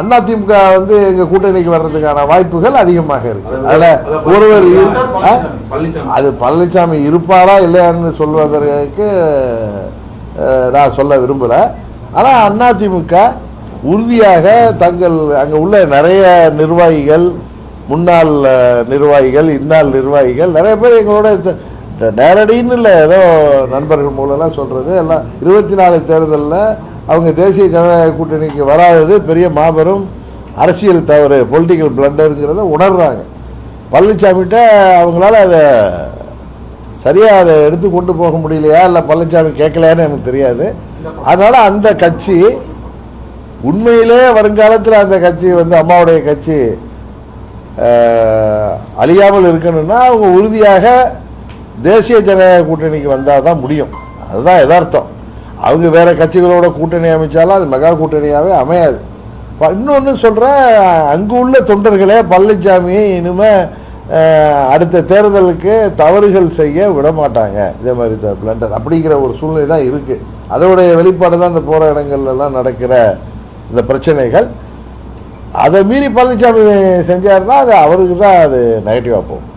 அதிமுக வந்து எங்க கூட்டணிக்கு வர்றதுக்கான வாய்ப்புகள் அதிகமாக இருக்கு. அதுல ஒருவர் அது பழனிசாமி இருப்பாரா இல்லையான்னு சொல்வதற்கு நான் சொல்ல விரும்பல. ஆனா அதிமுக உறுதியாக தங்கள் அங்க உள்ள நிறைய நிர்வாகிகள் முன்னாள் நிர்வாகிகள் இந்நாள் நிர்வாகிகள் நிறைய பேர் எங்களோட நேரடின்னு இல்லை ஏதோ நண்பர்கள் மூலம்லாம் சொல்றது எல்லாம் இருபத்தி நாலு தேர்தலில் அவங்க தேசிய ஜனநாயக கூட்டணிக்கு வராதது பெரிய மாபெரும் அரசியல் தவறு பொலிட்டிக்கல் பிளண்டருங்கிறத உணர்றாங்க. பழனிசாமிகிட்ட அவங்களால அதை சரியாக அதை எடுத்து கொண்டு போக முடியலையா? இல்லை பழனிசாமி கேட்கலையான்னு எனக்கு தெரியாது. அதனால் அந்த கட்சி உண்மையிலே வருங்காலத்தில் அந்த கட்சி வந்து அம்மாவுடைய கட்சி அழியாமல் இருக்கணும்னா அவங்க உறுதியாக தேசிய ஜனநாயக கூட்டணிக்கு வந்தால் தான் முடியும். அதுதான் யதார்த்தம். அவங்க வேறு கட்சிகளோட கூட்டணி அமைச்சாலும் அது மெகா கூட்டணியாகவே அமையாது. இன்னொன்று சொல்கிறேன் அங்கு உள்ள தொண்டர்களே பழனிசாமியை இனிமே அடுத்த தேர்தலுக்கு தவறுகள் செய்ய விட மாட்டாங்க இதே மாதிரி பிளண்டர் அப்படிங்கிற ஒரு சூழ்நிலை தான் இருக்குது அதோடைய வெளிப்பாடு தான் இந்த போகிற இடங்கள்லாம் நடக்கிற இந்த பிரச்சனைகள். அதை மீறி பழனிசாமி செஞ்சாருன்னா அது அவருக்கு தான் அது நெகட்டிவாக போகும்.